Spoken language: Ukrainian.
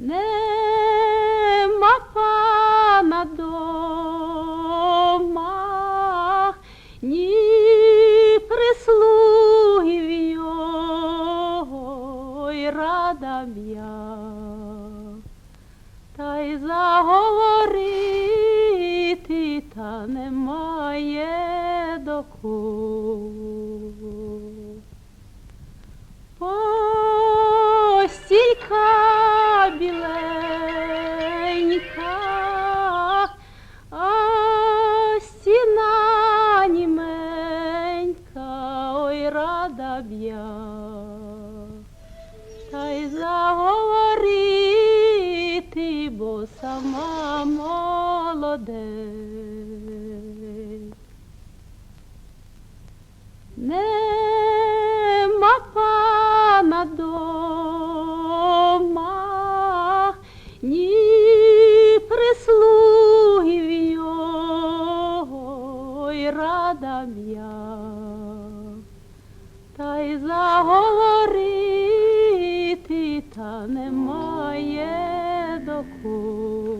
Нема пана дома, ні прислуги в його, й рада б я, та й заговорити, та немає до кого. Біленька, а стіна німенька, ой, рада б я, та й заговорити, бо сама молодець. Нема ні прислугів його й радам я, та й заговорити та немає до кого.